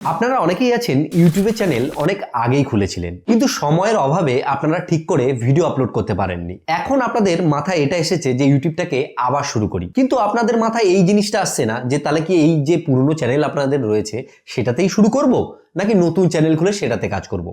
আপনারা অনেকেই আছেন ইউটিউবের চ্যানেল অনেক আগেই খুলেছিলেন, কিন্তু সময়ের অভাবে আপনারা ঠিক করে ভিডিও আপলোড করতে পারেননি। এখন আপনাদের মাথায় এটা এসেছে যে ইউটিউবটাকে আবার শুরু করি। কিন্তু আপনাদের মাথায় এই জিনিসটা আসছে না যে তাহলে কি এই যে পুরনো চ্যানেল আপনাদের রয়েছে, সেটাতেই শুরু করব? নাকি নতুন চ্যানেল খুলে সেটাতে কাজ করব।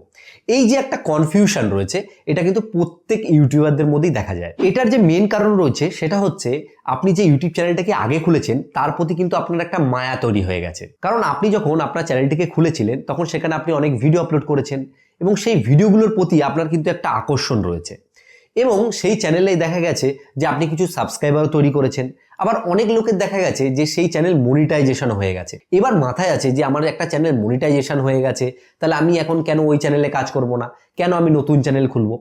এই যে একটা কনফিউশন রয়েছে, এটা কিন্তু প্রত্যেক ইউটিউবারদের মধ্যেই দেখা যায়। এটার যে মেন কারণ রয়েছে, সেটা হচ্ছে আপনি যে ইউটিউব চ্যানেলটাকে আগে খুলেছেন, তার প্রতি কিন্তু আপনার একটা মায়া তৈরি হয়ে গেছে। কারণ আপনি যখন আপনার চ্যানেলটিকে খুলেছিলেন, তখন সেখানে আপনি অনেক ভিডিও আপলোড করেছেন এবং সেই ভিডিওগুলোর প্রতি আপনার কিন্তু একটা আকর্ষণ রয়েছে। এবং সেই চ্যানেলেই দেখা গেছে যে আপনি কিছু সাবস্ক্রাইবারও তৈরি করেছেন। আবার অনেক লোকের দেখা গেছে যে সেই চ্যানেল মনিটাইজেশন হয়ে গেছে। এবার মাথায় আছে যে আমার একটা চ্যানেল মনিটাইজেশন হয়ে গেছে, তাহলে আমি এখন কেন ওই চ্যানেলে কাজ করব না? কেন আমি নতুন চ্যানেল খুলব?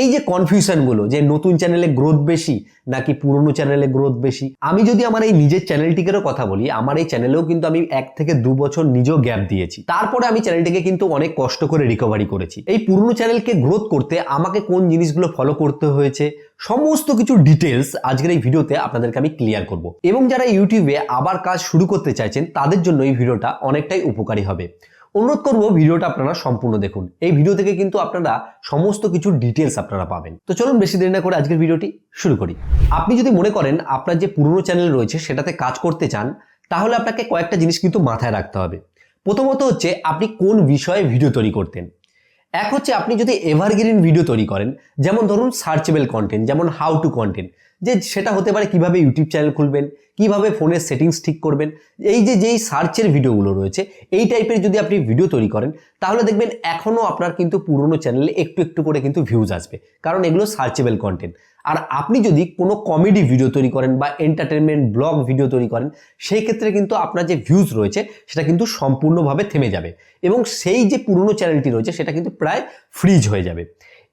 এই যে কনফিউশনগুলো যে নতুন চ্যানেলে গ্রোথ বেশি নাকি পুরনো চ্যানেলে গ্রোথ বেশি? আমি যদি আমার এই নিজের চ্যানেলটিকেরও কথা বলি, আমার এই চ্যানেলেও কিন্তু আমি এক থেকে দু বছর নিজেও গ্যাপ দিয়েছি। তারপরে আমি চ্যানেলটিকে কিন্তু অনেক কষ্ট করে রিকভারি করেছি। এই পুরনো চ্যানেলকে গ্রোথ করতে আমাকে কোন জিনিসগুলো ফলো করতে হয়েছে, সমস্ত কিছু ডিটেলস আজকের এই ভিডিওতে আপনাদেরকে আমি ক্লিয়ার করব। এবং যারা ইউটিউবে আবার কাজ শুরু করতে চাইছেন, তাদের জন্য এই ভিডিওটা অনেকটাই উপকারী হবে। অনুরোধ করব ভিডিওটা আপনারা সম্পূর্ণ দেখুন। এই ভিডিও থেকে কিন্তু আপনারা সমস্ত কিছু ডিটেলস আপনারা পাবেন। তো চলুন বেশি দেরি না করে আজকের ভিডিওটি শুরু করি। আপনি যদি মনে করেন আপনার যে পুরনো চ্যানেল রয়েছে সেটাতে কাজ করতে চান, তাহলে আপনাকে কয়েকটা জিনিস কিন্তু মাথায় রাখতে হবে। প্রথমত হচ্ছে আপনি কোন বিষয়ে ভিডিও তৈরি করতেন? এক হচ্ছে আপনি যদি এভারগ্রিন ভিডিও তৈরি করেন, যেমন ধরুন সার্চেবল কন্টেন্ট যেমন হাউ টু কন্টেন্ট যে সেটা হতে পারে কীভাবে ইউটিউব চ্যানেল খুলবেন, কীভাবে ফোনের সেটিংস ঠিক করবেন, এই যে যেই সার্চের ভিডিওগুলো রয়েছে, এই টাইপের যদি আপনি ভিডিও তৈরি করেন, তাহলে দেখবেন এখনও আপনার কিন্তু পুরনো চ্যানেলে একটু একটু করে কিন্তু ভিউজ আসবে। কারণ এগুলো সার্চেবল কন্টেন্ট আর আপনি যদি কোনো কমেডি ভিডিও তৈরি করেন বা এন্টারটেনমেন্ট ব্লগ ভিডিও তৈরি করেন, সেই ক্ষেত্রে কিন্তু আপনার যে ভিউজ রয়েছে, সেটা কিন্তু সম্পূর্ণভাবে থেমে যাবে এবং সেই যে পুরনো চ্যানেলটি রয়েছে, সেটা কিন্তু প্রায় ফ্রিজ হয়ে যাবে।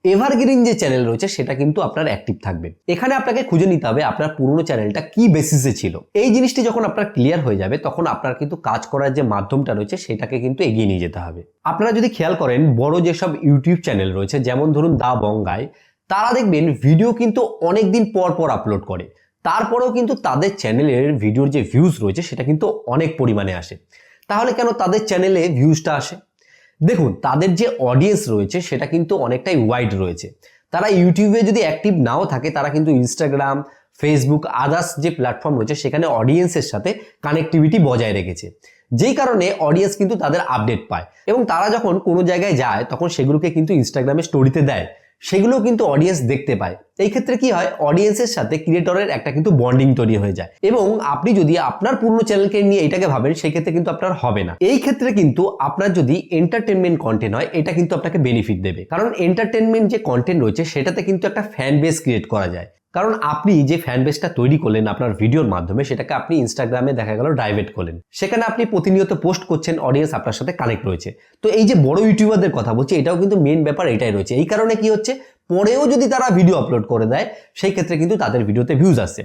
এভারগ্রিন যে চ্যানেল রয়েছে, সেটা কিন্তু আপনার অ্যাক্টিভ থাকবে। এখানে আপনাকে খুঁজে নিতে হবে আপনার পুরনো চ্যানেলটা কি বেসিসে ছিল। এই জিনিসটি যখন আপনার ক্লিয়ার হয়ে যাবে, তখন আপনার কিন্তু কাজ করার যে মাধ্যমটা রয়েছে, সেটাকে কিন্তু এগিয়ে নিয়ে যেতে হবে। আপনারা যদি খেয়াল করেন, বড় যেসব ইউটিউব চ্যানেল রয়েছে, যেমন ধরুন দা বঙ্গায় তারা দেখবেন ভিডিও কিন্তু অনেক দিন পর পর আপলোড করে। তারপরেও কিন্তু তাদের চ্যানেলের ভিডিওর যে ভিউজ রয়েছে, সেটা কিন্তু অনেক পরিমাণে আসে। তাহলে কেন তাদের চ্যানেলে ভিউজটা আসে? দেখুন, তাদের যে অডিয়েন্স রয়েছে, সেটা কিন্তু অনেকটাই ওয়াইড রয়েছে। তারা ইউটিউবে যদি অ্যাক্টিভ নাও থাকে, তারা কিন্তু ইনস্টাগ্রাম ফেসবুক আদার্স যে প্ল্যাটফর্ম রয়েছে, সেখানে অডিয়েন্সের সাথে কানেক্টিভিটি বজায় রেখেছে। যেই কারণে অডিয়েন্স কিন্তু তাদের আপডেট পায়। এবং তারা যখন কোনো জায়গায় যায়, তখন সেগুলোকে কিন্তু ইনস্টাগ্রামে স্টোরিতে দেয়। সেগুলো কিন্তু অডিয়েন্স দেখতে পায়। এই ক্ষেত্রে কি হয়? অডিয়েন্সের সাথে ক্রিয়েটরের একটা কিন্তু বন্ডিং তৈরি হয়ে যায়। এবং আপনি যদি আপনার পুরনো চ্যানেলকে নিয়ে এটাকে ভাবেন, সেই ক্ষেত্রে কিন্তু আপনার হবে না। এই ক্ষেত্রে কিন্তু আপনার যদি এন্টারটেনমেন্ট কন্টেন্ট হয়, এটা কিন্তু আপনাকে বেনিফিট দেবে। কারণ এন্টারটেনমেন্ট যে কন্টেন্ট রয়েছে, সেটাতে কিন্তু একটা ফ্যান বেস ক্রিয়েট করা যায়। কারণ আপনি যে ফ্যান বেসটা তৈরি করলেন আপনার ভিডিওর মাধ্যমে, সেটাকে আপনি ইনস্টাগ্রামে দেখা গেল ডাইভেট করলেন। সেখানে আপনি প্রতিনিয়ত পোস্ট করছেন অডিয়েন্স আপনার সাথে কানেক্ট রয়েছে। তো এই যে বড় ইউটিউবারদের কথা বলছি, এটাও কিন্তু মেন ব্যাপার, এটাই রয়েছে। এই কারণে কি হচ্ছে? পরেও যদি তারা ভিডিও আপলোড করে দেয়, সেই ক্ষেত্রে কিন্তু তাদের ভিডিওতে ভিউজ আসছে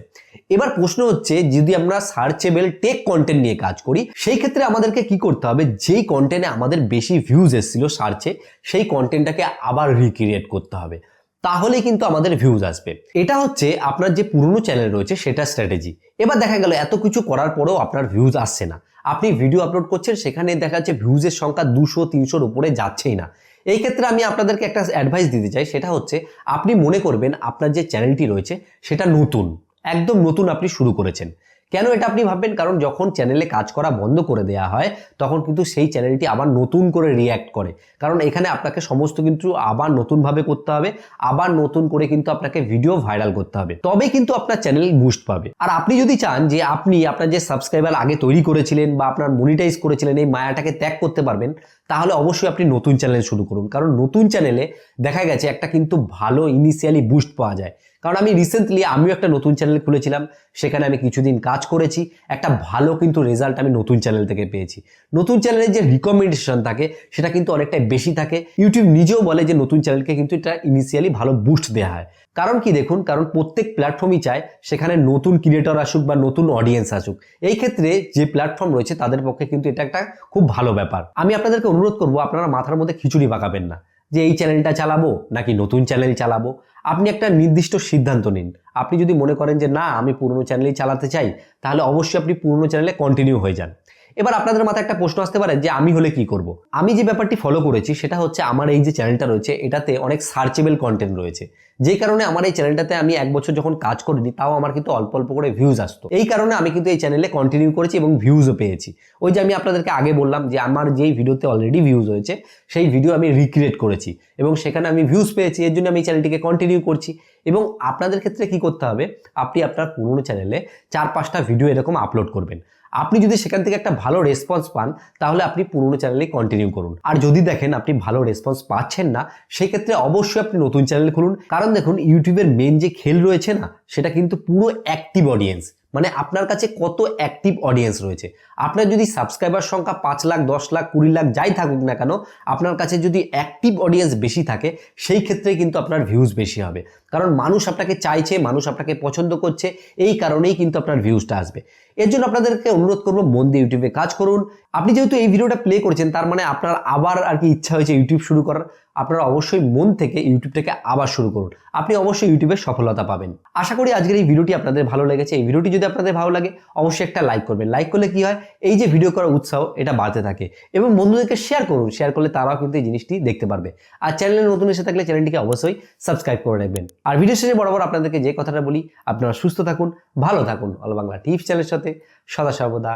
এবার প্রশ্ন হচ্ছে, যদি আমরা সার্চেবেল টেক কন্টেন্ট নিয়ে কাজ করি, সেই ক্ষেত্রে আমাদেরকে কি করতে হবে? যেই কন্টেন্টে আমাদের বেশি ভিউজ এসেছিল সার্চে সেই কন্টেন্টটাকে আবার রিক্রিয়েট করতে হবে। তাহলেই কিন্তু আমাদের ভিউজ আসবে। এটা হচ্ছে আপনার যে পুরনো চ্যানেল রয়েছে, সেটা স্ট্র্যাটেজি এবার দেখা গেল, এত কিছু করার পরেও আপনার ভিউজ আসছে না। আপনি ভিডিও আপলোড করছেন, সেখানে দেখা যাচ্ছে ভিউজের সংখ্যা দুশো, তিনশোর উপরে যাচ্ছেই না। এই ক্ষেত্রে আমি আপনাদেরকে একটা অ্যাডভাইস দিতে চাই, সেটা হচ্ছে আপনি মনে করবেন আপনার যে চ্যানেলটি রয়েছে, সেটা নতুন, একদম নতুন আপনি শুরু করেছেন। কেন এটা আপনি ভাববেন? কারণ যখন চ্যানেলে কাজ করা বন্ধ করে দেওয়া হয়, তখন কিন্তু সেই চ্যানেলটি আবার নতুন করে রিয়্যাক্ট করে। কারণ এখানে আপনাকে সমস্ত কিন্তু আবার নতুনভাবে করতে হবে, আবার নতুন করে কিন্তু আপনাকে ভিডিও ভাইরাল করতে হবে। তবে কিন্তু আপনার চ্যানেল বুস্ট পাবে। আর আপনি যদি চান যে আপনি আপনার যে সাবস্ক্রাইবার আগে তৈরি করেছিলেন বা আপনার মনিটাইজ করেছিলেন, এই মায়াটাকে ত্যাগ করতে পারবেন, তাহলে অবশ্যই আপনি নতুন চ্যানেল শুরু করুন। কারণ নতুন চ্যানেলে দেখা গেছে একটা কিন্তু ভালো ইনিশিয়ালি বুস্ট পাওয়া যায়। কারণ আমি রিসেন্টলি আমিও একটা নতুন চ্যানেল খুলেছিলাম, সেখানে আমি কিছুদিন কাজ করেছি, একটা ভালো কিন্তু রেজাল্ট আমি নতুন চ্যানেল থেকে পেয়েছি। নতুন চ্যানেলের যে রিকমেন্ডেশন থাকে, সেটা কিন্তু অনেকটাই বেশি থাকে। ইউটিউব নিজেও বলে যে নতুন চ্যানেলকে কিন্তু এটা ইনিশিয়ালি ভালো বুস্ট দেওয়া হয়। কারণ কি দেখুন, কারণ প্রত্যেক প্ল্যাটফর্মই চায় সেখানে নতুন ক্রিয়েটর আসুক বা নতুন অডিয়েন্স আসুক। এই ক্ষেত্রে যে প্ল্যাটফর্ম রয়েছে, তাদের পক্ষে কিন্তু এটা একটা খুব ভালো ব্যাপার। আমি আপনাদেরকে অনুরোধ করব, আপনারা মাথার মধ্যে খিচুড়ি পাকাবেন না। যে এই চ্যানেলটা চালাবো নাকি নতুন চ্যানেল চালাবো? আপনি একটা নির্দিষ্ট সিদ্ধান্ত নিন। আপনি যদি মনে করেন যে না, আমি পুরনো চ্যানেলই চালাতে চাই, তাহলে অবশ্যই আপনি পুরনো চ্যানেলে কন্টিনিউ হয়ে যান। এবার আপনাদের মাথায় একটা প্রশ্ন আসতে পারে যে আমি হলে কি করব? আমি যে ব্যাপারটি ফলো করেছি সেটা হচ্ছে আমার এই যে চ্যানেলটা রয়েছে, এটাতে অনেক সার্চেবল কন্টেন্ট রয়েছে। যেই কারণে আমার এই চ্যানেলটাতে আমি এক বছর যখন কাজ করিনি, তাও আমার কিন্তু অল্প অল্প করে ভিউজ আসতো। এই কারণে আমি কিন্তু এই চ্যানেলে কন্টিনিউ করেছি এবং ভিউজও পেয়েছি। ওই যে আমি আপনাদেরকে আগে বললাম যে আমার যেই ভিডিওতে অলরেডি ভিউজ হয়েছে, সেই ভিডিও আমি রিক্রিয়েট করেছি এবং সেখানে আমি ভিউজ পেয়েছি, এর জন্য আমি এই চ্যানেলটিকে কন্টিনিউ করছি। এবং আপনাদের ক্ষেত্রে কি করতে হবে? আপনি আপনার পুরনো চ্যানেলে চার পাঁচটা ভিডিও এরকম আপলোড করবেন। আপনি যদি সেখান থেকে একটা ভালো রেসপন্স পান, তাহলে আপনি পুরনো চ্যানেলেই কন্টিনিউ করুন। আর যদি দেখেন আপনি ভালো রেসপন্স পাচ্ছেন না সেই ক্ষেত্রে অবশ্যই আপনি নতুন চ্যানেল খুলুন। কারণ দেখুন ইউটিউবের মেন যে খেল রয়েছে না, সেটা কিন্তু পুরো অ্যাক্টিভ অডিয়েন্স মানে আপনার কাছে কত অ্যাক্টিভ অডিয়েন্স রয়েছে। আপনার যদি সাবস্ক্রাইবার সংখ্যা পাঁচ লাখ, দশ লাখ, কুড়ি লাখ যাই থাকুক না কেন, আপনার কাছে যদি অ্যাক্টিভ অডিয়েন্স বেশি থাকে, সেই ক্ষেত্রে কিন্তু আপনার ভিউজ বেশি হবে। কারণ মানুষ আপনাকে চাইছে, মানুষ আপনাকে পছন্দ করছে, এই কারণেই কিন্তু আপনার ভিউজটা আসবে। এর জন্য আপনাদেরকে অনুরোধ করব, মন দিয়ে ইউটিউবে কাজ করুন। আপনি যেহেতু এই ভিডিওটা প্লে করেছেন, তার মানে আপনার আবার আর কি ইচ্ছা হয়েছে ইউটিউব শুরু করার, আপনারা অবশ্যই মন থেকে ইউটিউবটাকে আবার শুরু করুন। আপনি অবশ্যই ইউটিউবে সফলতা পাবেন। আশা করি আজকের এই ভিডিওটি আপনাদের ভালো লেগেছে। এই ভিডিওটি যদি আপনাদের ভালো লাগে, অবশ্যই একটা লাইক করবেন। লাইক করলে কি হয়? এই যে ভিডিও করার উৎসাহ, এটা বাড়তে থাকে। এবং বন্ধুদেরকে শেয়ার করুন। শেয়ার করলে তারাও কিন্তু এই জিনিসটি দেখতে পারবে। আর চ্যানেলে নতুন এসে থাকলে চ্যানেলটিকে অবশ্যই সাবস্ক্রাইব করে রাখবেন। আর ভিডিও শেষে বরাবর আপনাদেরকে যে কথাটা বলি, আপনারা সুস্থ থাকুন, ভালো থাকুন। অল বাংলা টিপস চ্যানেলের সাথে সদা সর্বদা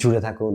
জুড়ে থাকুন।